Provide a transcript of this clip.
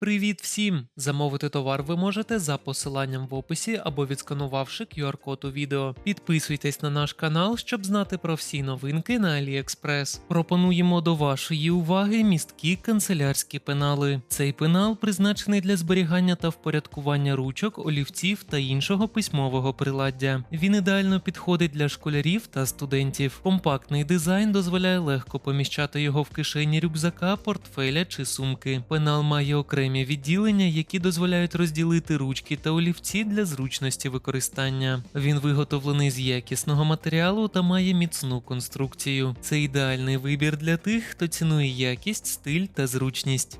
Привіт всім! Замовити товар ви можете за посиланням в описі або відсканувавши QR-код у відео. Підписуйтесь на наш канал, щоб знати про всі новинки на AliExpress. Пропонуємо до вашої уваги місткі канцелярські пенали. Цей пенал призначений для зберігання та впорядкування ручок, олівців та іншого письмового приладдя. Він ідеально підходить для школярів та студентів. Компактний дизайн дозволяє легко поміщати його в кишені рюкзака, портфеля чи сумки. Пенал має окремі відділення, які дозволяють розділити ручки та олівці для зручності використання. Він виготовлений з якісного матеріалу та має міцну конструкцію. Це ідеальний вибір для тих, хто цінує якість, стиль та зручність.